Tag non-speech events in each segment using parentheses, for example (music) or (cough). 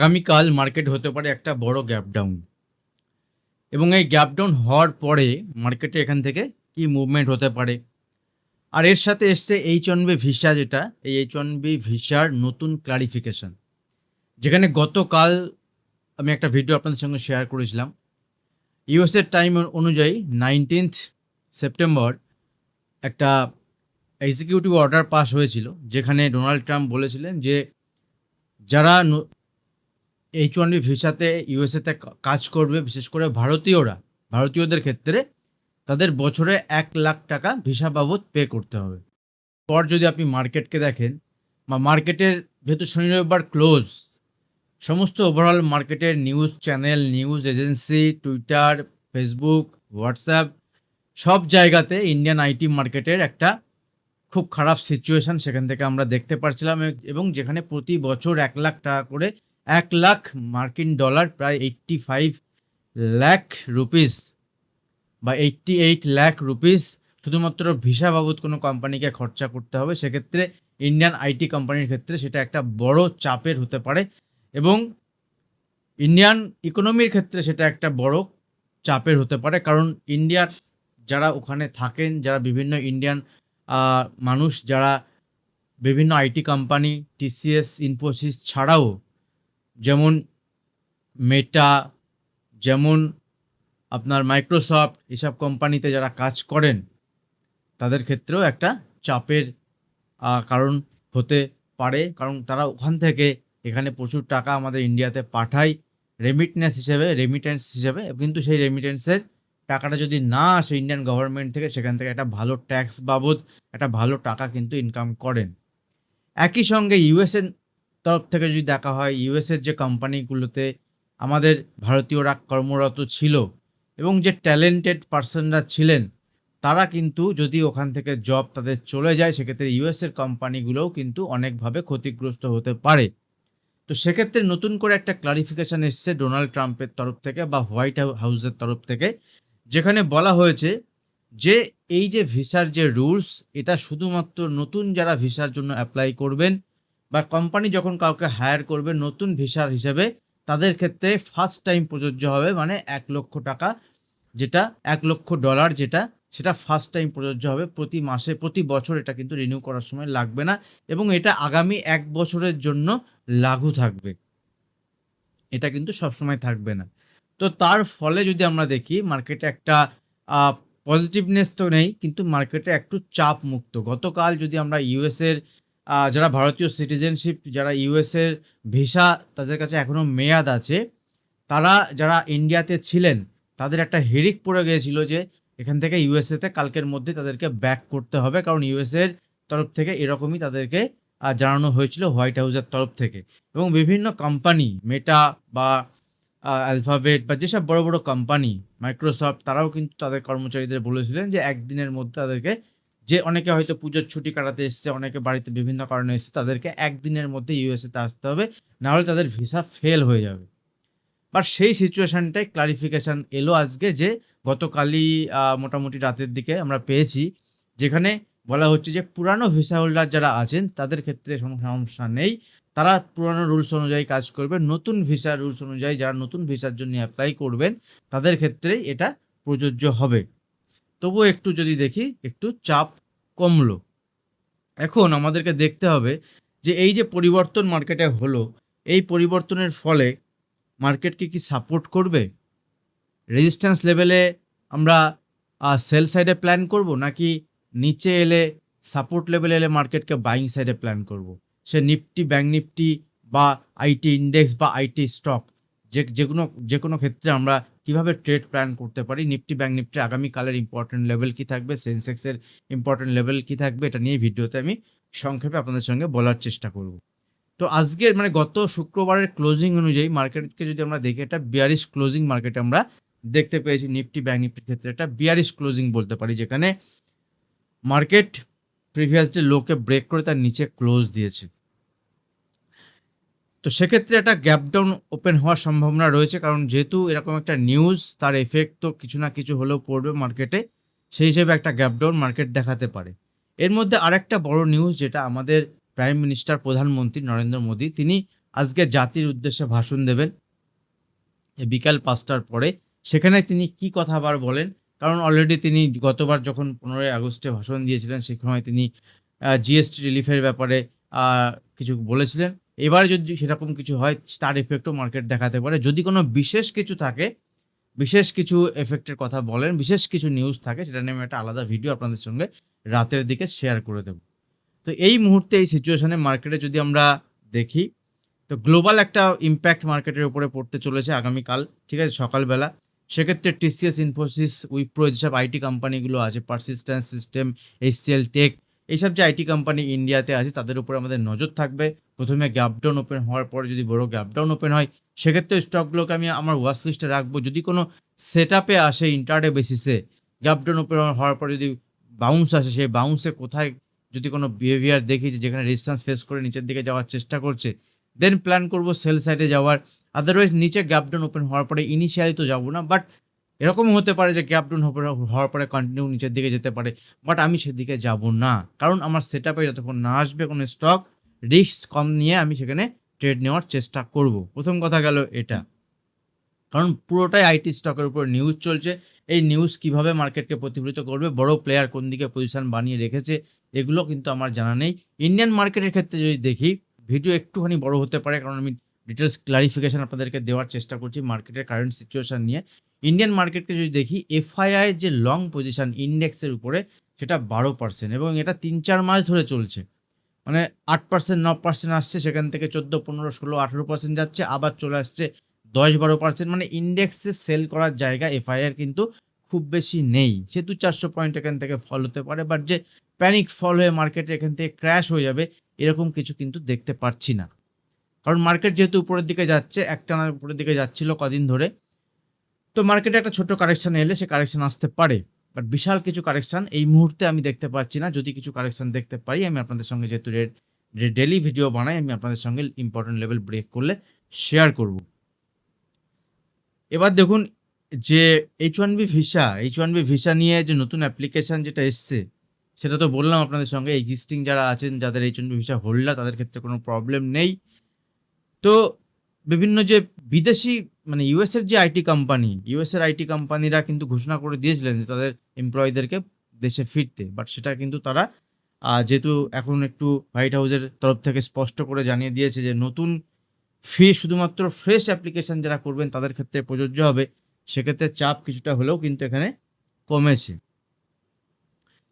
আগামীকাল মার্কেট হতে পারে একটা বড় গ্যাপ ডাউন এবং এই গ্যাপ ডাউন হওয়ার পরে মার্কেটে এখান থেকে কি মুভমেন্ট হতে পারে? আর এর সাথে এসছে এইচ বি ভিসা যেটা। এই এইচ বি ভিসার নতুন ক্লারিফিকেশন যেখানে গতকাল আমি একটা ভিডিও আপনাদের সঙ্গে শেয়ার করেছিলাম। ইউএসের টাইম অনুযায়ী নাইনটিন্থ সেপ্টেম্বর একটা এক্সিকিউটিভ অর্ডার পাস হয়েছিল, যেখানে ডোনাল্ড ট্রাম্প বলেছিলেন যে যারা এইচ ওয়ান বি ভিসাতে ইউএসএতে কাজ করবে, বিশেষ করে ভারতীয়রা। ভারতীয়দের ক্ষেত্রে তাদের বছরে এক লাখ টাকা ভিসা বাবদ পে করতে হবে। পর যদি আপনি মার্কেটকে দেখেন, বা মার্কেটের যেহেতু শনি রবিবার ক্লোজ সমস্ত ওভারঅল মার্কেটের news channel news agency Twitter Facebook WhatsApp সব জায়গাতে ইন্ডিয়ান আইটি মার্কেটের একটা খুব খারাপ সিচুয়েশন সেখান থেকে আমরা দেখতে পারছিলাম, এবং যেখানে প্রতি বছর এক লাখ টাকা করে এক লাখ মার্কিন ডলার, প্রায় এইট্টি ফাইভ লাখ রুপিস বা এইট্টি এইট লাখ রুপিস শুধুমাত্র ভিসা বাবদ কোনো কোম্পানিকে খরচা করতে হবে। সেক্ষেত্রে ইন্ডিয়ান আইটি কোম্পানির ক্ষেত্রে সেটা একটা বড় চাপের হতে পারে এবং ইন্ডিয়ান ইকোনমির ক্ষেত্রে সেটা একটা বড় চাপের হতে পারে। কারণ ইন্ডিয়ার যারা ওখানে থাকেন, যারা বিভিন্ন ইন্ডিয়ান মানুষ, যারা বিভিন্ন আইটি কোম্পানি, টিসিএস, ইনফোসিস ছাড়াও যেমন মেটা যেমন আপনার মাইক্রোসফট এসব কোম্পানিতে যারা কাজ করেন, তাদের ক্ষেত্রেও একটা চাপের কারণ হতে পারে। কারণ তারা ওখান থেকে এখানে প্রচুর টাকা আমাদের ইন্ডিয়াতে পাঠায় রেমিটেন্স হিসেবে রেমিটেন্স হিসেবে। কিন্তু সেই রেমিটেন্সের টাকাটা যদি না আসে ইন্ডিয়ান গভর্নমেন্ট থেকে, সেখান থেকে একটা ভালো ট্যাক্স বাবদ, একটা ভালো টাকা কিন্তু ইনকাম করেন। একই সঙ্গে ইউএসএর তরফ থেকে যদি দেখা হয় ইউএসের যে কোম্পানিগুলোতে আমাদের ভারতীয়রা কর্মরত ছিল এবং যে ট্যালেন্টেড পার্সনরা ছিলেন, তারা কিন্তু যদি ওখান থেকে জব তাদের চলে যায়, সেক্ষেত্রে ইউএসের কোম্পানিগুলোও কিন্তু অনেকভাবে ক্ষতিগ্রস্ত হতে পারে। তো সেক্ষেত্রে নতুন করে একটা ক্লারিফিকেশন এসছে ডোনাল্ড ট্রাম্পের তরফ থেকে বা হোয়াইট হাউসের তরফ থেকে, যেখানে বলা হয়েছে যে এই যে ভিসার যে রুলস এটা শুধুমাত্র নতুন যারা ভিসার জন্য অ্যাপ্লাই করবেন বা কোম্পানি যখন কাউকে হায়ার করবে নতুন ভিসার হিসেবে, তাদের ক্ষেত্রে ফার্স্ট টাইম প্রযোজ্য হবে মানে এক লক্ষ টাকা যেটা, এক লক্ষ ডলার যেটা, সেটা ফার্স্ট টাইম প্রযোজ্য হবে প্রতি মাসে, প্রতি বছর এটা কিন্তু রিনিউ করার সময় লাগবে না এবং এটা আগামী এক বছরের জন্য লাগু থাকবে। এটা কিন্তু সবসময় থাকবে না। তো তার ফলে যদি আমরা দেখি মার্কেটে একটা পজিটিভনেস তো নেই, কিন্তু মার্কেটে একটু চাপ মুক্ত। গতকাল যদি আমরা ইউএসের যারা ভারতীয় সিটিজেনশিপ যারা ইউএসের ভিসা তাদের কাছে এখনও মেয়াদ আছে, তারা যারা ইন্ডিয়াতে ছিলেন, তাদের একটা হেরিক পড়ে গিয়েছিল যে এখান থেকে ইউএসএতে কালকের মধ্যে তাদেরকে ব্যাক করতে হবে, কারণ ইউএসএর তরফ থেকে এরকমই তাদেরকে জানানো হয়েছিল হোয়াইট হাউসের তরফ থেকে। এবং বিভিন্ন কোম্পানি মেটা বা অ্যালফাবেট বা যেসব বড় বড় কোম্পানি মাইক্রোসফট তারাও কিন্তু তাদের কর্মচারীদের বলেছিলেন যে একদিনের মধ্যে তাদেরকে যে অনেকে হয়তো পুজোর ছুটি কাটাতে এসছে, অনেকে বাড়িতে বিভিন্ন কারণে এসছে, তাদেরকে একদিনের মধ্যে ইউএসএতে আসতে হবে, নাহলে তাদের ভিসা ফেল হয়ে যাবে। বাট সেই সিচুয়েশানটাই ক্লারিফিকেশান এলো আজকে যে গতকালই মোটামুটি রাতের দিকে আমরা পেয়েছি, যেখানে বলা হচ্ছে যে পুরানো ভিসা হোল্ডার যারা আছেন, তাদের ক্ষেত্রে সমস্যা নেই। তারা পুরানো রুলস অনুযায়ী কাজ করবে, নতুন ভিসা রুলস অনুযায়ী যারা নতুন ভিসার জন্য অ্যাপ্লাই করবেন, তাদের ক্ষেত্রেই এটা প্রযোজ্য হবে। তবুও একটু যদি দেখি, একটু চাপ কমলো। এখন আমাদেরকে দেখতে হবে যে এই যে পরিবর্তন মার্কেটে হলো, এই পরিবর্তনের ফলে মার্কেটকে কি সাপোর্ট করবে? রেজিস্ট্যান্স লেভেলে আমরা সেল সাইডে প্ল্যান করব নাকি নিচে এলে সাপোর্ট লেভেলে এলে মার্কেটকে বাইং সাইডে প্ল্যান করব? সে নিফটি ব্যাঙ্ক নিফটি বা আইটি ইন্ডেক্স বা আইটি স্টক যে যে কোনো যে কোনো ক্ষেত্রে আমরা কীভাবে ট্রেড প্ল্যান করতে পারি নিফটি ব্যাঙ্ক নিফটির আগামীকালের ইম্পর্টেন্ট লেভেল কি থাকবে সেন্সেক্সের ইম্পর্টেন্ট লেভেল কি থাকবে, এটা নিয়ে ভিডিওতে আমি সংক্ষেপে আপনাদের সঙ্গে বলার চেষ্টা করব। তো আজকের মানে গত শুক্রবারের ক্লোজিং অনুযায়ী মার্কেটকে যদি আমরা দেখি, একটা বিয়ারিশ ক্লোজিং মার্কেটে আমরা দেখতে পেয়েছি নিফটি ব্যাঙ্ক নিফটির ক্ষেত্রে একটা বিয়ারিশ ক্লোজিং বলতে পারি, যেখানে মার্কেট প্রিভিয়াস ডে লোকে ব্রেক করে তার নিচে ক্লোজ দিয়েছে। তো সেক্ষেত্রে একটা গ্যাপ ডাউন ওপেন হওয়ার সম্ভাবনা রয়েছে, কারণ যেহেতু এরকম একটা নিউজ তার এফেক্ট তো কিছু না কিছু হলেও পড়বে মার্কেটে সেই হিসেবে একটা গ্যাপ ডাউন মার্কেট দেখাতে পারে। এর মধ্যে আরেকটা বড় নিউজ যেটা আমাদের প্রাইম মিনিস্টার প্রধানমন্ত্রী নরেন্দ্র মোদী, তিনি আজকে জাতির উদ্দেশ্যে ভাষণ দেবেন বিকাল পাঁচটার পরে। সেখানে তিনি কি কথা আবার বলেন? কারণ অলরেডি তিনি গতবার যখন পনেরোই আগস্টে ভাষণ দিয়েছিলেন সে সময় তিনি জিএসটি রিলিফের ব্যাপারে কিছু বলেছিলেন। এবার যদি সেরকম কিছু হয়, তার এফেক্টও মার্কেট দেখাতে পারে। যদি কোনো বিশেষ কিছু থাকে, বিশেষ কিছু এফেক্টের কথা বলেন, বিশেষ কিছু নিউজ থাকে, সেটা নিয়ে আমি একটা আলাদা ভিডিও আপনাদের সঙ্গে রাতের দিকে শেয়ার করে দেব। তো এই মুহূর্তে এই সিচুয়েশানে মার্কেটে যদি আমরা দেখি, তো গ্লোবাল একটা ইম্প্যাক্ট মার্কেটের উপরে পড়তে চলেছে আগামীকাল, ঠিক আছে, সকালবেলা। সেক্ষেত্রে টিসিএস ইনফোসিস উইপ্রো যেসব আইটি কোম্পানিগুলো আছে পারসিস্টেন্স সিস্টেম এইচসিএল টেক এইসব যে আইটি কোম্পানি ইন্ডিয়াতে আছে, তাদের উপরে আমাদের নজর থাকবে। প্রথমে গ্যাপডাউন ওপেন হওয়ার পরে যদি বড় গ্যাপডাউন ওপেন হয়, সেক্ষেত্রে স্টকগুলোকে আমি আমার ওয়াচ লিস্টে রাখব। যদি কোনো সেট আপে আসে ইন্টারডে বেসিসে গ্যাপডাউন ওপেন হওয়ার পরে যদি বাউন্স আসে, সেই বাউন্সে কোথায় যদি কোনো বিহেভিয়ার দেখি যে যেখানে রেজিস্ট্যান্স ফেস করে নিচের দিকে যাওয়ার চেষ্টা করছে দেন প্ল্যান করব সেল সাইডে যাওয়ার। আদারওয়াইজ নিচে গ্যাপডাউন ওপেন হওয়ার পরে ইনিশিয়ালি তো যাব না বাট এরকম হতে পারে যে গ্যাপডাউন হওয়ার পরে কন্টিনিউ নিচের দিকে যেতে পারে বাট আমি সেদিকে যাব না। কারণ আমার সেট আপে যতক্ষণ না আসবে কোনো স্টক রিস্ক কম নিয়ে আমি সেখানে ট্রেড নেওয়ার চেষ্টা করব। প্রথম কথা গেল এটা। কারণ পুরোটাই আইটি স্টকের উপর নিউজ চলছে। এই নিউজ কীভাবে মার্কেটকে প্রতিফলিত করবে, বড় প্লেয়ার কোন দিকে পজিশন বানিয়ে রেখেছে, এগুলো কিন্তু আমার জানা নেই। ইন্ডিয়ান মার্কেটের ক্ষেত্রে যদি দেখি ভিডিও একটুখানি বড় হতে পারে, কারণ আমি ডিটেলস ক্লারিফিকেশান আপনাদেরকে দেওয়ার চেষ্টা করছি মার্কেটের কারেন্ট সিচুয়েশন নিয়ে। ইন্ডিয়ান মার্কেটকে যদি দেখি এফআইআই যে লং পজিশন ইন্ডেক্সের উপরে, সেটা বারো পার্সেন্ট এবং এটা তিন চার মাস ধরে চলছে। মানে আট পার্সেন্ট ন পার্সেন্ট আসছে, সেখান থেকে চোদ্দ, পনেরো, ষোলো, আঠেরো পার্সেন্ট যাচ্ছে, আবার চলে আসছে দশ, বারো পার্সেন্ট মানে ইন্ডেক্সে সেল করার জায়গা এফআইআর কিন্তু খুব বেশি নেই। সে দু চারশো পয়েন্ট এখান থেকে ফল হতে পারে বাট যে প্যানিক ফল হয়ে মার্কেটে এখান থেকে ক্র্যাশ হয়ে যাবে, এরকম কিছু কিন্তু দেখতে পাচ্ছি না। কারণ মার্কেট যেহেতু উপরের দিকে যাচ্ছে, একটানা উপরের দিকে যাচ্ছিল কদিন ধরে তো মার্কেটে একটা ছোট কারেকশন এলে সে কারেকশান আসতে পারে। বাট বিশাল কিছু কারেকশন এই মুহূর্তে আমি দেখতে পাচ্ছি না। যদি কিছু কারেকশন দেখতে পারি, আমি আপনাদের সঙ্গে যেহেতু ডেলি ভিডিও বানাই, আমি আপনাদের সঙ্গে ইম্পর্টেন্ট লেভেল ব্রেক করলে শেয়ার করব। এবার দেখুন যে H one B visa H one B visa নিয়ে যে নতুন অ্যাপ্লিকেশান যেটা এসছে, সেটা তো বললাম আপনাদের সঙ্গে। এক্সিস্টিং যারা আছেন, যাদের H one B visa holder তাদের ক্ষেত্রে কোনো প্রবলেম নেই। তো বিভিন্ন যে বিদেশি মানে ইউএসের যে আইটি কোম্পানি ইউএসের আইটি কোম্পানিরা কিন্তু ঘোষণা করে দিয়েছিলেন যে তাদের এমপ্লয়ীদেরকে দেশে ফিরতে। বাট সেটা কিন্তু তারা যেহেতু এখন একটু হোয়াইট হাউসের তরফ থেকে স্পষ্ট করে জানিয়ে দিয়েছে যে নতুন ফি শুধুমাত্র ফ্রেশ অ্যাপ্লিকেশান যারা করবেন তাদের ক্ষেত্রে প্রযোজ্য হবে। সেক্ষেত্রে চাপ কিছুটা হলেও কিন্তু এখানে কমেছে।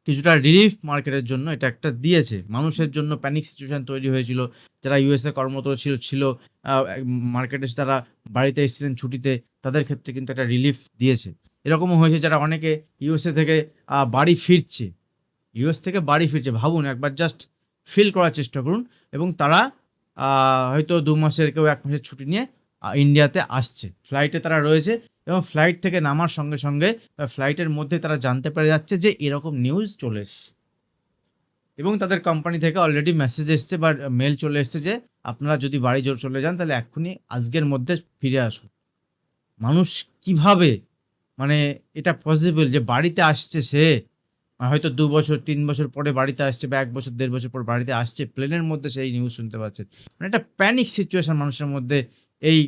কিছুটা রিলিফ মার্কেটের জন্য এটা একটা দিয়েছে। মানুষের জন্য প্যানিক সিচুয়েশন তৈরি হয়েছিল। যারা ইউএসএ কর্মরত ছিল ছিল মার্কেটে তারা বাড়িতে এসেছিলেন ছুটিতে, তাদের ক্ষেত্রে কিন্তু একটা রিলিফ দিয়েছে। এরকমও হয়েছে যারা অনেকে ইউএসএ থেকে বাড়ি ফিরছে। ইউএস থেকে বাড়ি ফিরছে। ভাবুন, একবার জাস্ট ফিল করার চেষ্টা করুন এবং তারা হয়তো দু মাসের কেউ এক মাসের ছুটি নিয়ে ইন্ডিয়াতে আসছে। ফ্লাইটে তারা রয়েছে। এবং ফ্লাইট থেকে নামার সঙ্গে সঙ্গে ফ্লাইটের মধ্যে তারা জানতে পেরে যাচ্ছে যে এরকম নিউজ চলে এসছে। এবং তাদের কোম্পানি থেকে অলরেডি মেসেজ এসছে বা মেল চলে এসছে যে, আপনারা যদি বাড়ি জোর চলে যান, তাহলে এক্ষুনি আজকের মধ্যে ফিরে আসুন। মানুষ কীভাবে মানে এটা পসিবল যে বাড়িতে আসছে সে? হয়তো দু বছর, তিন বছর পরে বাড়িতে আসছে বা এক বছর, দেড় বছর পর বাড়িতে আসছে প্লেনের মধ্যে সেই নিউজ শুনতে পাচ্ছে মানে একটা প্যানিক সিচুয়েশন মানুষের মধ্যে এই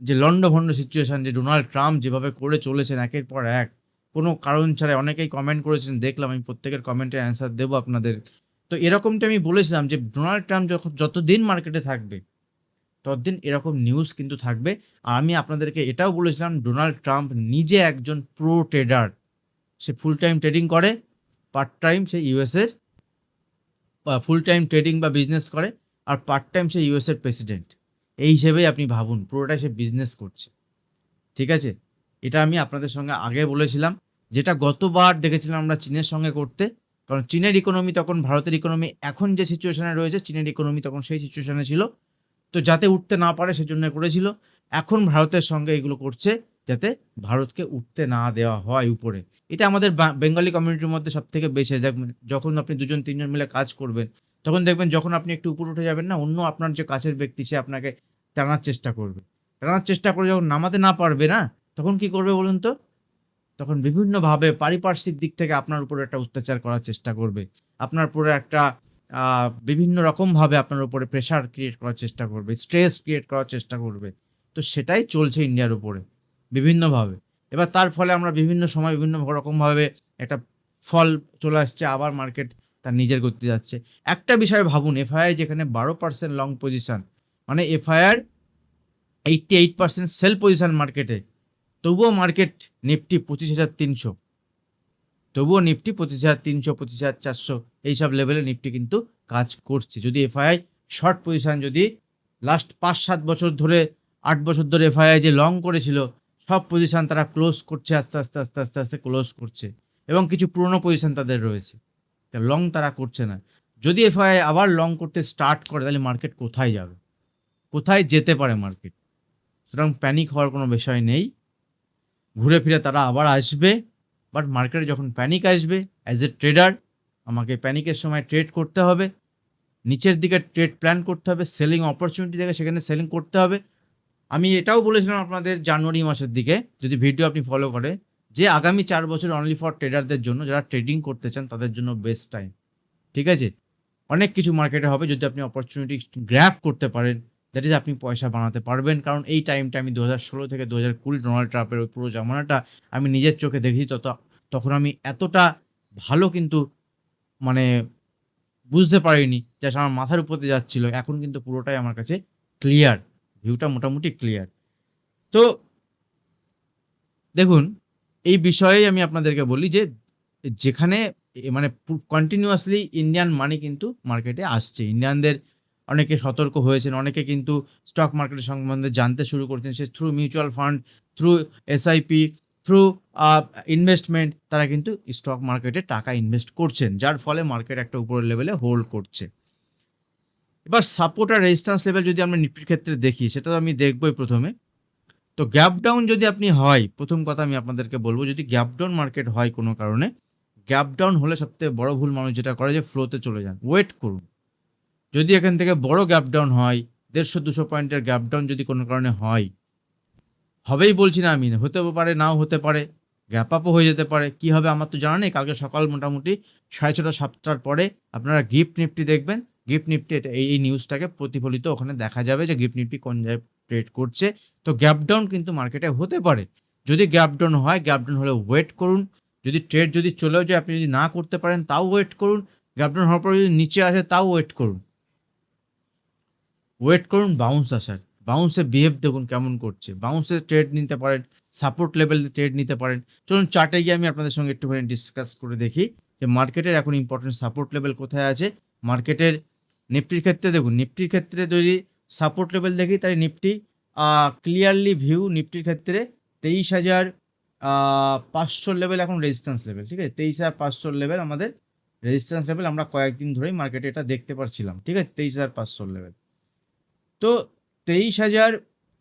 যে লন্ডভন্ড সিচুয়েশান যে ডোনাল্ড ট্রাম্প যেভাবে করে চলেছেন একের পর এক, কোনো কারণ ছাড়াই অনেকেই কমেন্ট করেছেন, দেখলাম আমি প্রত্যেকের কমেন্টের অ্যান্সার দেবো আপনাদের। তো এরকমটা আমি বলেছিলাম যে ডোনাল্ড ট্রাম্প যখন যতদিন মার্কেটে থাকবে, ততদিন এরকম নিউজ কিন্তু থাকবে। আর আমি আপনাদেরকে এটাও বলেছিলাম ডোনাল্ড ট্রাম্প নিজে একজন প্রো ট্রেডার সে ফুল টাইম ট্রেডিং করে পার্ট টাইম সে ইউএসের ফুল টাইম ট্রেডিং বা বিজনেস করে, আর পার্ট টাইম সে ইউএসের প্রেসিডেন্ট এই হিসেবেই আপনি ভাবুন পুরোটাই সে বিজনেস করছে। ঠিক আছে? এটা আমি আপনাদের সঙ্গে আগে বলেছিলাম, যেটা গতবার দেখেছিলাম আমরা চীনের সঙ্গে করতে, কারণ চীনের ইকোনমি তখন ভারতের ইকোনমি এখন যে সিচুয়েশানে রয়েছে, চীনের ইকোনমি তখন সেই সিচুয়েশানে ছিল। তো যাতে উঠতে না পারে সেজন্য করেছিল। এখন ভারতের সঙ্গে এগুলো করছে, যাতে ভারতকে উঠতে না দেওয়া হয় উপরে। এটা আমাদের বেঙ্গলি কমিউনিটির মধ্যে সব থেকে বেশি। দেখবেন, যখন আপনি দুজন, তিনজন মিলে কাজ করবেন, তখন দেখবেন যখন আপনি একটু উপরে উঠে যাবেন না, অন্য আপনার যে কাছের ব্যক্তি, সে আপনাকে টানার চেষ্টা করবে। টানার চেষ্টা করে যখন নামাতে না পারবে না, তখন কি করবে বলুন তো? তখন বিভিন্নভাবে পারিপার্শ্বিক দিক থেকে আপনার উপরে একটা অত্যাচার করার চেষ্টা করবে। আপনার উপরে একটা বিভিন্ন রকমভাবে আপনার উপরে প্রেশার ক্রিয়েট করার চেষ্টা করবে স্ট্রেস ক্রিয়েট করার চেষ্টা করবে। তো সেটাই চলছে ইন্ডিয়ার উপরে, বিভিন্নভাবে। এবার তার ফলে আমরা বিভিন্ন সময় বিভিন্ন রকমভাবে একটা ফল চলে আসছে, আবার মার্কেট তার নিজের গতি যাচ্ছে। একটা বিষয় ভাবুন এফআইআই যেখানে বারো পার্সেন্ট লং পজিশন মানে FIR eighty eight percent sell position মার্কেটে তবুও মার্কেট নিফটি পঁচিশ হাজার তিনশো। তবুও নিফটি পঁচিশ হাজার তিনশো, পঁচিশ হাজার চারশো, এইসব লেভেলে নিফটি কিন্তু কাজ করছে। যদি এফআইআই শর্ট পজিশন যদি লাস্ট পাঁচ সাত বছর ধরে, আট বছর ধরে এফআইআই যে লং করেছিল, সব পজিশন তারা ক্লোজ করছে, আস্তে আস্তে আস্তে আস্তে আস্তে ক্লোজ করছে। এবং কিছু পুরনো পজিশন তাদের রয়েছে। লং তারা করছে না। যদি এফআইআই আবার লং করতে স্টার্ট করে, তাহলে মার্কেট কোথায় যাবে? কোথায় যেতে পারে মার্কেট সুতরাং প্যানিক হওয়ার কোনো বিষয় নেই। ঘুরে ফিরে তারা আবার আসবে বাট মার্কেটে যখন প্যানিক আসবে অ্যাজ এ ট্রেডার আমাকে প্যানিকের সময় ট্রেড করতে হবে। নিচের দিকে ট্রেড প্ল্যান করতে হবে সেলিং অপরচুনিটি থেকে সেখানে সেলিং করতে হবে। আমি এটাও বলেছিলাম আপনাদের জানুয়ারি মাসের দিকে, যদি ভিডিও আপনি ফলো করে, যে আগামী চার বছর অনলি ফর ট্রেডারদের জন্য, যারা ট্রেডিং করতে চান, তাদের জন্য বেস্ট টাইম ঠিক আছে? অনেক কিছু মার্কেটে হবে, যদি আপনি অপরচুনিটি গ্র্যাপ করতে পারেন দ্যাট ইজ আপনি পয়সা বানাতে পারবেন। কারণ এই টাইমটা আমি দু হাজার ষোলো থেকে দু হাজার কুড়ি ডোনাল্ড ট্রাম্পের ওই পুরো জামানাটা আমি নিজের চোখে দেখেছি। তত, তখন আমি এতটা ভালো কিন্তু মানে বুঝতে পারিনি যে আমার মাথার উপর যাচ্ছিল। এখন কিন্তু পুরোটাই আমার কাছে ক্লিয়ার ভিউটা মোটামুটি ক্লিয়ার তো দেখুন, এই বিষয়ে আমি আপনাদেরকে বলি যে যেখানে মানে কন্টিনিউয়াসলি ইন্ডিয়ান মানি কিন্তু মার্কেটে আসছে। ইন্ডিয়ানদের অনেকে সতর্ক হয়েছেন, অনেকে কিন্তু স্টক মার্কেটের সম্বন্ধে জানতে শুরু করছেন। সে through mutual fund through SIP through investment তারা কিন্তু স্টক মার্কেটে টাকা ইনভেস্ট করছেন, যার ফলে মার্কেট একটা উপরের লেভেলে হোল্ড করছে। এবার সাপোর্ট আর রেজিস্ট্যান্স লেভেল যদি আমরা নিফটির ক্ষেত্রে দেখি, সেটা তো আমি দেখবই প্রথমে। তো গ্যাপ ডাউন যদি আপনি হয়, প্রথম কথা আমি আপনাদেরকে বলব, যদি গ্যাপ ডাউন মার্কেট হয় কোনো কারণে গ্যাপ ডাউন হলে সবথেকে বড় ভুল মানুষ যেটা করে যে ফ্লোতে চলে যান। ওয়েট করুন। যদি এখান থেকে বড় গ্যাপ ডাউন হয়, দেড়শো, দুশো পয়েন্টের গ্যাপ ডাউন যদি কোনো কারণে হয়, হবেই বলছি না আমি, হতে পারে, নাও হতে পারে গ্যাপ আপও হয়ে যেতে পারে, কি হবে আমার তো জানা নেই, কালকে সকাল মোটামুটি সাড়ে ছটা, সাতটার পরে আপনারা গিফট নিফটি দেখবেন গিফট নিফটি এই এই নিউজটাকে প্রতিফলিত ওখানে দেখা যাবে যে গিফট নিফটি কোন জায়গায় ট্রেড করছে, তো গ্যাপ ডাউন কিন্তু মার্কেটে হতে পারে, যদি গ্যাপ ডাউন হয় গ্যাপ ডাউন হলে ওয়েট করুন, যদি ট্রেড যদি চলেও যায়, আপনি যদি না করতে পারেন, তাও ওয়েট করুন গ্যাপ ডাউন হওয়ার পর যদি নিচে আসে, তাও ওয়েট করুন ওয়েট করুন বাউন্স আসার বাউন্সে বিহেভ দেখুন কেমন করছে। বাউন্সে ট্রেড নিতে পারেন সাপোর্ট লেভেল ট্রেড নিতে পারেন। চলুন চার্টে গিয়ে আমি আপনাদের সঙ্গে একটুখানি ডিসকাস করে দেখি যে মার্কেটের এখন ইম্পর্টেন্ট সাপোর্ট লেভেল কোথায় আছে। মার্কেটের নিফটির ক্ষেত্রে দেখুন নিফটির ক্ষেত্রে যদি সাপোর্ট লেভেল দেখি, তাহলে নিফটি ক্লিয়ারলি ভিউ নিফটির ক্ষেত্রে তেইশ হাজার পাঁচশো লেভেল এখন রেজিস্ট্যান্স লেভেল ঠিক আছে? তেইশ হাজার পাঁচশো লেভেল আমাদের রেজিস্ট্যান্স লেভেল আমরা কয়েকদিন ধরেই মার্কেটে এটা দেখতে পারছিলাম, ঠিক আছে? তেইশ হাজার পাঁচশো লেভেল তো তেইশ হাজার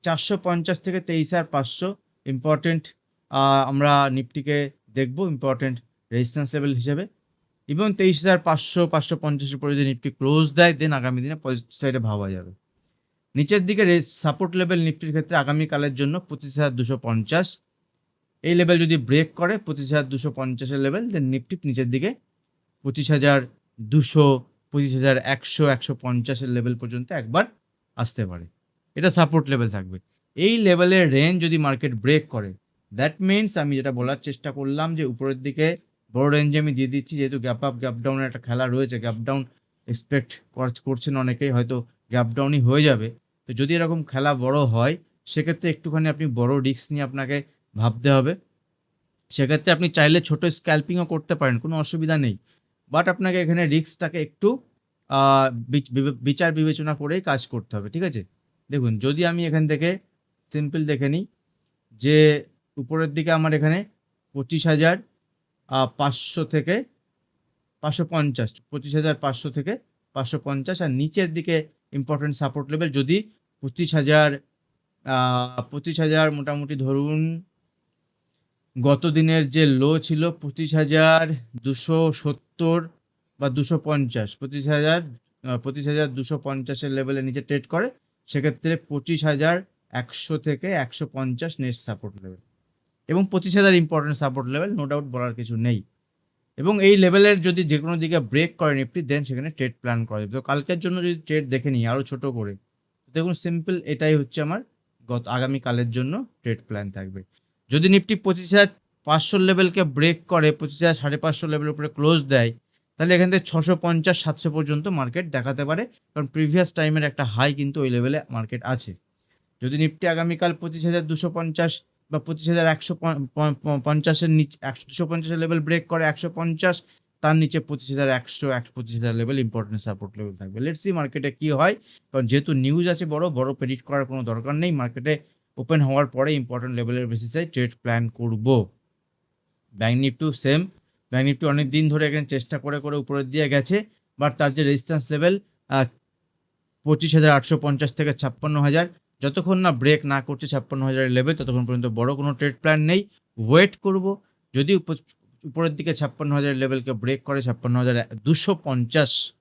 চারশো পঞ্চাশ থেকে তেইশ হাজার পাঁচশো ইম্পর্টেন্ট আমরা নিফটিকে দেখব ইম্পর্টেন্ট রেজিস্ট্যান্স লেভেল হিসেবে। এবং তেইশ হাজার পাঁচশো পাঁচশো পঞ্চাশের উপরে যদি নিফটি ক্লোজ দেয় দেন আগামী দিনে পজিটিভ সাইডে ভাবা যাবে। নিচের দিকে সাপোর্ট লেভেল নিফটির ক্ষেত্রে আগামীকালের জন্য পঁচিশ হাজার দুশো পঞ্চাশ। এই লেভেল যদি ব্রেক করে, পঁচিশ হাজার দুশো পঞ্চাশের লেভেল দেন নিফটি নিচের দিকে পঁচিশ হাজার দুশো, পঁচিশ হাজার একশো একশো পঞ্চাশের লেভেল পর্যন্ত একবার আসতে পারে। এটা সাপোর্ট লেভেল থাকবে। এই লেভেলের রেঞ্জ যদি মার্কেট ব্রেক করে দ্যাট মিনস আমি যেটা বলার চেষ্টা করলাম যে উপরের দিকে বড় রেঞ্জে আমি দিয়ে দিচ্ছি, যেহেতু গ্যাপ আপ গ্যাপ ডাউনের একটা খেলা রয়েছে গ্যাপ ডাউন এক্সপেক্ট করছেন অনেকেই, হয়তো গ্যাপ ডাউনই হয়ে যাবে। তো যদি এরকম খেলা বড় হয়, সেক্ষেত্রে একটুখানি আপনি বড় রিস্ক নিয়ে আপনাকে ভাবতে হবে। সেক্ষেত্রে আপনি চাইলে ছোট স্ক্যাল্পিংও করতে পারেন, কোনো অসুবিধা নেই। বাট আপনাকে এখানে রিস্কটাকে একটু বিচার বিবেচনা করেই কাজ করতে হবে, ঠিক আছে? দেখুন, যদি আমি এখান থেকে সিম্পল দেখে নিই যে উপরের দিকে আমার এখানে পঁচিশ হাজার পাঁচশো থেকে পাঁচশো পঞ্চাশ, পঁচিশ হাজার পাঁচশো থেকে পাঁচশো পঞ্চাশ, আর নিচের দিকে ইম্পর্টেন্ট সাপোর্ট লেভেল যদি পঁচিশ হাজার পঁচিশ হাজার মোটামুটি ধরুন গত দিনের যে লো ছিল পঁচিশ হাজার দুশো সত্তর বা দুশো পঞ্চাশ, পঁচিশ হাজার পঁচিশ হাজার দুশো পঞ্চাশের লেভেলে নিচে ট্রেড করে, সেক্ষেত্রে পঁচিশ হাজার একশো থেকে একশো পঞ্চাশ নেক্সট সাপোর্ট লেভেল এবং পঁচিশ হাজার important support level no doubt বলার কিছু নেই। এবং এই লেভেলের যদি যে কোনো দিকে ব্রেক করে নিফটি দেন সেখানে ট্রেড প্ল্যান করা যাবে। তো কালকের জন্য যদি ট্রেড দেখে নিই আরও ছোট করে দেখুন সিম্পল এটাই হচ্ছে আমার গত, আগামীকালের জন্য ট্রেড প্ল্যান থাকবে। যদি নিফটি পঁচিশ হাজার পাঁচশো লেভেলকে ব্রেক করে, পঁচিশ হাজার সাড়ে পাঁচশো লেভেলের উপরে ক্লোজ দেয় তাহলে এখান থেকে ছশো পঞ্চাশ, সাতশো পর্যন্ত মার্কেট দেখাতে পারে। কারণ প্রিভিয়াস টাইমের একটা হাই কিন্তু ওই লেভেলে মার্কেট আছে। যদি নিফটি আগামীকাল পঁচিশ হাজার দুশো পঞ্চাশ বা পঁচিশ হাজার একশো পঞ্চাশের নিচে, একশো, দুশো পঞ্চাশের লেভেল ব্রেক করে একশো পঞ্চাশ, তার নিচে পঁচিশ হাজার একশো একশো পঁচিশ হাজার লেভেল ইম্পর্টেন্ট সাপোর্ট লেভেল থাকবে। লেটস সি মার্কেটে কী হয়। কারণ যেহেতু নিউজ আছে বড় বড় প্রেডিক্ট করার কোনো দরকার নেই। মার্কেটে ওপেন হওয়ার পরে ইম্পর্টেন্ট লেভেলের বেসিসে ট্রেড প্ল্যান করব। ব্যাঙ্ক নিফটিও সেম ব্যাঙ্ক অনেক দিন ধরে এখানে চেষ্টা করে করে উপরের দিয়ে গেছে বাট তার যে রেজিস্ট্যান্স লেভেল পঁচিশ হাজার আটশো পঞ্চাশ থেকে ছাপ্পান্ন হাজার। যতক্ষণ না ব্রেক না করছে ছাপ্পান্ন হাজারের লেভেল ততক্ষণ পর্যন্ত বড় কোনো ট্রেড প্ল্যান নেই। ওয়েট করব। যদি উপ- উপরের দিকে ছাপ্পান্ন হাজার লেভেলকে ব্রেক করে, ছাপ্পান্ন হাজার দুশো পঞ্চাশ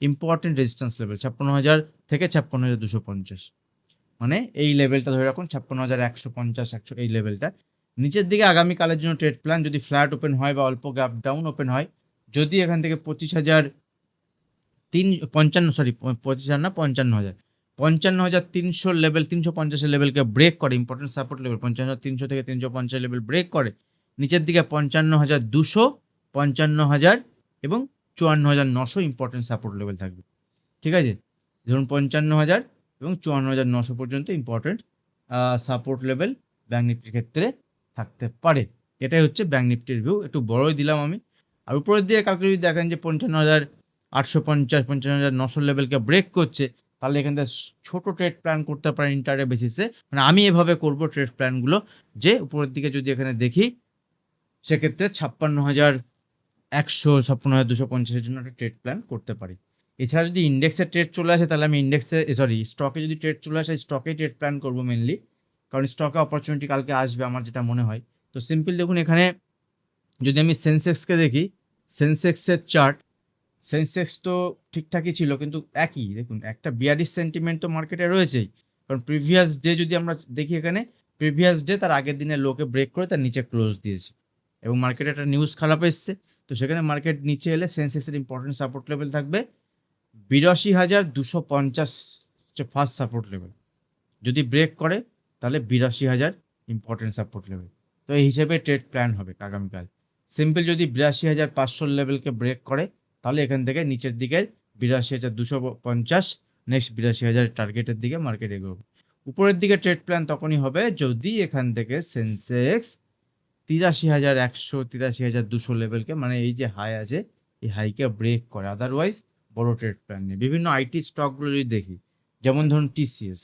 ইম্পর্টেন্ট রেজিস্ট্যান্স লেভেল ছাপ্পান্ন হাজার থেকে ছাপ্পান্ন হাজার দুশো পঞ্চাশ। মানে এই লেভেলটা ধরে রাখুন, ছাপ্পান্ন হাজার একশো পঞ্চাশ, একশো, এই লেভেলটা নিচের দিকে আগামীকালের জন্য ট্রেড প্ল্যান যদি ফ্ল্যাট ওপেন হয় বা অল্প গ্যাপ ডাউন ওপেন হয়, যদি এখান থেকে পঁচিশ হাজার তিন, পঞ্চান্ন সরি পঁচিশ হাজার না, পঞ্চান্ন হাজার। পঞ্চান্ন হাজার তিনশো লেভেল তিনশো পঞ্চাশের লেভেলকে ব্রেক করে ইম্পর্টেন্ট সাপোর্ট লেভেল পঞ্চান্ন হাজার তিনশো থেকে তিনশো পঞ্চাশ লেভেল ব্রেক করে, নিচের দিকে পঞ্চান্ন হাজার দুশো, পঞ্চান্ন হাজার এবং চুয়ান্ন হাজার নশো ইম্পর্টেন্ট সাপোর্ট লেভেল থাকবে। ঠিক আছে? ধরুন পঞ্চান্ন হাজার এবং চুয়ান্ন হাজার নশো পর্যন্ত ইম্পর্টেন্ট সাপোর্ট লেভেল ব্যাঙ্ক নিফটির ক্ষেত্রে থাকতে পারে। এটাই হচ্ছে ব্যাঙ্ক নিফটির ভিউ একটু বড়ই দিলাম আমি। আর উপরের দিকে কালকে যদি দেখেন যে পঞ্চান্ন হাজার আটশো পঞ্চাশ, পঞ্চান্ন হাজার নশো লেভেলকে ব্রেক করছে, তাহলে এখান থেকে ছোটো ট্রেড প্ল্যান করতে পারেন ইন্টারে বেসিসে মানে আমি এভাবে করব ট্রেড প্ল্যানগুলো যে উপরের দিকে যদি এখানে দেখি, সেক্ষেত্রে ছাপ্পান্ন হাজার একশো ছাপ্পান্ন হাজার দুশো পঞ্চাশের জন্য একটা ট্রেড প্ল্যান করতে পারি। এছাড়া যদি ইন্ডেক্সের ট্রেড চলে আসে, তাহলে আমি ইন্ডেক্সে সরি স্টকে যদি ট্রেড চলে আসে স্টকেই ট্রেড প্ল্যান করব মেনলি কারণ স্টকে অপরচুনিটি কালকে আসবে আমার যেটা মনে হয়। তো সিম্পল দেখুন এখানে যদি আমি সেন্সেক্সকে দেখি সেন্সেক্সের চার্ট সেন্সেক্স তো ঠিকঠাকই ছিল কিন্তু একই। দেখুন, একটা বিয়ারিশ সেন্টিমেন্ট তো মার্কেটে রয়েছেই। কারণ প্রিভিয়াস ডে যদি আমরা দেখি এখানে প্রিভিয়াস ডে তার আগের দিনের লোকে ব্রেক করে তার নিচে ক্লোজ দিয়েছে। এবং মার্কেটে একটা নিউজ খারাপ এসছে। তো সেখানে মার্কেট নিচে এলে সেন্সেক্সের ইম্পর্টেন্ট সাপোর্ট লেভেল থাকবে। বিরাশি হাজার দুশো পঞ্চাশ ফার্স্ট সাপোর্ট লেভেল যদি ব্রেক করে তাহলে বিরাশি হাজার ইম্পর্টেন্ট সাপোর্ট লেভেল তো এই হিসেবে ট্রেড প্ল্যান হবে আগামীকাল। সিম্পল যদি বিরাশি হাজার পাঁচশো লেভেলকে ব্রেক করে, তাহলে এখান থেকে নিচের দিকের বিরাশি হাজার দুশো পঞ্চাশ নেক্সট বিরাশি হাজার টার্গেটের দিকে মার্কেট এগোবে। উপরের দিকে ট্রেড প্ল্যান তখনই হবে যদি এখান থেকে সেন্সেক্স তিরাশি হাজার একশো, তিরাশি হাজার দুশো লেভেলকে মানে এই যে হাই আছে, এই হাইকে ব্রেক করে। আদারওয়াইজ বড় ট্রেড প্ল্যান নেই। বিভিন্ন আইটি স্টকগুলো যদি দেখি, যেমন ধরুন টিসিএস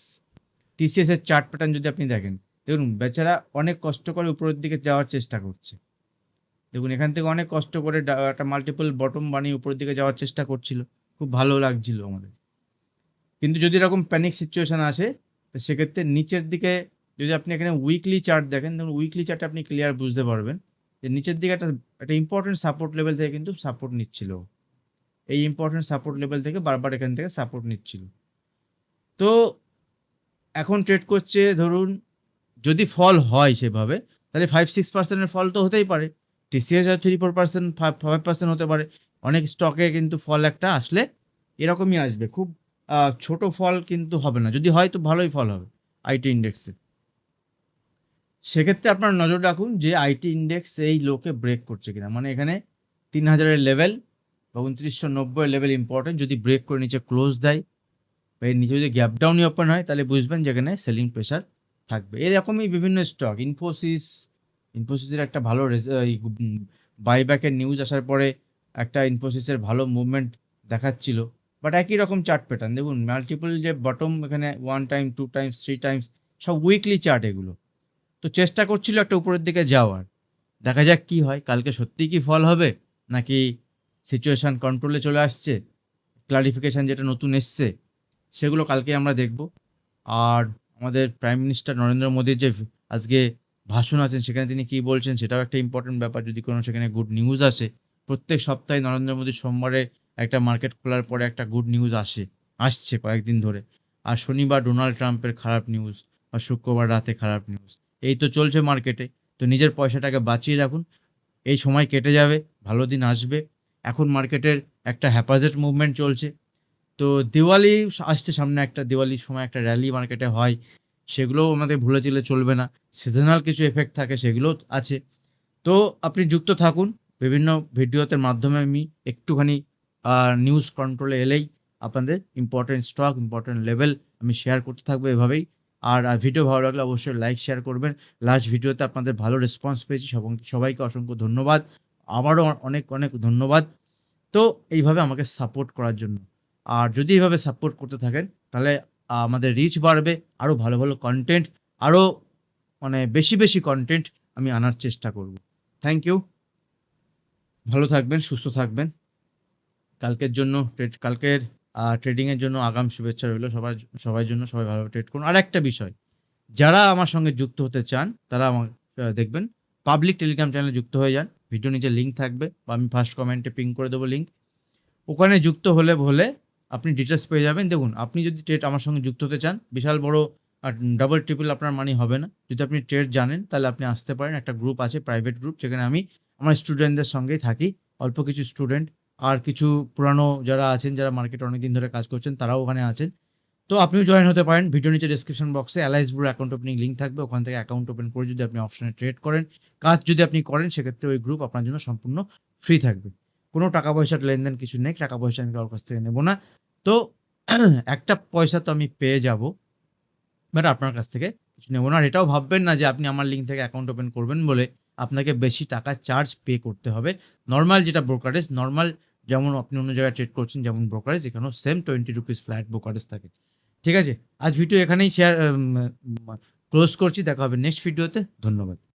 টিসিএস এর চার্ট প্যাটার্ন যদি আপনি দেখেন, দেখুন, বেচারা অনেক কষ্ট করে উপরের দিকে যাওয়ার চেষ্টা করছে। দেখুন, এখান থেকে অনেক কষ্ট করে একটা মাল্টিপল বটম বানিয়ে উপরের দিকে যাওয়ার চেষ্টা করছিল। খুব ভালো লাগছিল আমাদের। কিন্তু যদি এরকম প্যানিক সিচুয়েশান আসে, তো সেক্ষেত্রে নিচের দিকে যদি আপনি এখানে উইকলি চার্ট দেখেন, দেখুন উইকলি চার্টে আপনি ক্লিয়ার বুঝতে পারবেন যে নিচের দিকে একটা একটা ইম্পর্টেন্ট সাপোর্ট লেভেল থেকে কিন্তু সাপোর্ট নিচ্ছিল। এই ইম্পর্টেন্ট সাপোর্ট লেভেল থেকে বারবার এখান থেকে সাপোর্ট নিচ্ছিল। তো এখন ট্রেড করছে, ধরুন, যদি ফল হয় সেভাবে, তাহলে ফাইভ সিক্স পার্সেন্টের ফল তো হতেই পারে। টিসিএস আর three four percent five five percent হতে পারে। অনেক স্টকে কিন্তু ফল একটা আসলে এরকমই আসবে। খুব ছোট ফল কিন্তু হবে না। যদি হয় তো ভালোই ফল হবে আইটি ইন্ডেক্সে সেক্ষেত্রে আপনার নজর রাখুন যে আইটি ইন্ডেক্স এই লোকে ব্রেক করছে কিনা। মানে এখানে তিন হাজারের লেভেল বা উনত্রিশশো নব্বই লেভেল ইম্পর্টেন্ট যদি ব্রেক করে নিচে ক্লোজ দেয় বা এর নিচে যদি গ্যাপ ডাউনই ওপেন হয় তাহলে বুঝবেন যেখানে সেলিং প্রেশার থাকবে। এরকমই বিভিন্ন স্টক ইনফোসিস ইনফোসিসের একটা ভালো বাইব্যাকের নিউজ আসার পরে একটা ইনফোসিসের ভালো মুভমেন্ট দেখাচ্ছিল। বাট একই রকম চার্ট প্যাটার্ন দেখুন মাল্টিপল যে বটম এখানে one time two times three times সব উইকলি চার্ট এগুলো। তো চেষ্টা করছিল একটা উপরের দিকে যাওয়ার। দেখা যাক কি হয়, কালকে সত্যি কি ফল হবে, নাকি সিচুয়েশান কন্ট্রোলে চলে আসছে? ক্লারিফিকেশান যেটা নতুন এসছে সেগুলো কালকে আমরা দেখব। আর আমাদের প্রাইম মিনিস্টার নরেন্দ্র মোদীর যে আজকে ভাষণ আছেন, সেখানে তিনি কী বলছেন সেটাও একটা ইম্পর্টেন্ট ব্যাপার। যদি কোনো সেখানে গুড নিউজ আসে, প্রত্যেক সপ্তাহে নরেন্দ্র মোদী সোমবারে একটা মার্কেট খোলার পরে একটা গুড নিউজ আসে, আসছে কয়েকদিন ধরে। আর শনিবার ডোনাল্ড ট্রাম্পের খারাপ নিউজ বা শুক্রবার রাতে খারাপ নিউজ এই তো চলছে মার্কেটে তো নিজের পয়সাটাকে বাঁচিয়ে রাখুন। এই সময় কেটে যাবে, ভালো দিন আসবে। এখন মার্কেটের একটা হ্যাপাজেট মুভমেন্ট চলছে। তো দিওয়ালি আসছে সামনে একটা দিওয়ালির সময় একটা র্যালি মার্কেটে হয়, সেগুলোও আমাদের ভুলে চলে চলবে না। সিজনাল কিছু এফেক্ট থাকে সেগুলো আছে। তো আপনি যুক্ত থাকুন, বিভিন্ন ভিডিওতে মাধ্যমে আমি একটুখানি নিউজ কন্ট্রোলে এলেই আপনাদের ইম্পর্টেন্ট স্টক ইম্পর্টেন্ট লেভেল আমি শেয়ার করতে থাকব এভাবেই। আর ভিডিও ভালো লাগলে অবশ্যই লাইক শেয়ার করবেন। লাস্ট ভিডিওতে আপনাদের ভালো রেসপন্স পেয়েছি সব- সবাইকে অসংখ্য ধন্যবাদ। আমারও অনেক অনেক ধন্যবাদ। তো এইভাবে আমাকে সাপোর্ট করার জন্য। আর যদি এভাবে সাপোর্ট করতে থাকেন, তাহলে আমাদের রিচ বাড়বে আরও ভালো ভালো কন্টেন্ট আরও মানে বেশি বেশি কন্টেন্ট আমি আনার চেষ্টা করব। থ্যাংক ইউ ভালো থাকবেন, সুস্থ থাকবেন। কালকের জন্য ট্রেড কালকের ট্রেডিংয়ের জন্য আগাম শুভেচ্ছা রইল। সবার সবার জন্য সবাই ভালোভাবে ট্রেড করুন। আর একটা বিষয়, যারা আমার সঙ্গে যুক্ত হতে চান, তারা আমার দেখবেন পাবলিক টেলিগ্রাম চ্যানেলে যুক্ত হয়ে যান। ভিডিও নিচে লিঙ্ক থাকবে, বা আমি ফার্স্ট কমেন্টে পিং করে দেবো লিঙ্ক ওখানে যুক্ত হলে হলে আপনি ডিটেলস পেয়ে যাবেন। দেখুন, আপনি যদি ট্রেড আমার সঙ্গে যুক্ত হতে চান, বিশাল বড় ডাবল ট্রিপল আপনার মানি হবে না। যদি আপনি ট্রেড জানেন, তাহলে আপনি আসতে পারেন। একটা গ্রুপ আছে প্রাইভেট গ্রুপ যেখানে আমি আমার স্টুডেন্টদের সঙ্গেই থাকি। অল্প কিছু স্টুডেন্ট আর কিছু পুরানো যারা আছেন, যারা মার্কেটে অনেক দিন ধরে কাজ করছেন, তারাও ওখানে আছেন। তো আপনিও জয়েন হতে পারেন। ভিডিও নিচে ডিসক্রিপশন বক্সে Alice Blue account opening link থাকবে। ওখান থেকে অ্যাকাউন্ট ওপেন করে যদি আপনি অপশনে ট্রেড করেন, কাজ যদি আপনি করেন, সেক্ষেত্রে ওই গ্রুপ আপনার জন্য সম্পূর্ণ ফ্রি থাকবে। কোনো টাকা পয়সার লেনদেন কিছু নেই। টাকা পয়সা আমি কারোর কাছ থেকে নেব না। তো (clears throat) একটা পয়সা তো আমি পেয়ে যাব বাট আপনার কাছ থেকে কিছু নেব না। আর এটাও ভাববেন না যে আপনি আমার লিঙ্ক থেকে অ্যাকাউন্ট ওপেন করবেন বলে আপনাকে বেশি টাকা চার্জ পে করতে হবে। নর্মাল যেটা ব্রোকারেজ নর্মাল যেমন আপনি অন্য জায়গায় ট্রেড করছেন যেমন ব্রোকারেজ এখানেও same twenty rupees flat brokerage থাকে। ঠিক আছে? আজ ভিডিও এখানেই শেয়ার ক্লোজ করছি, দেখা হবে নেক্সট ভিডিওতে ধন্যবাদ।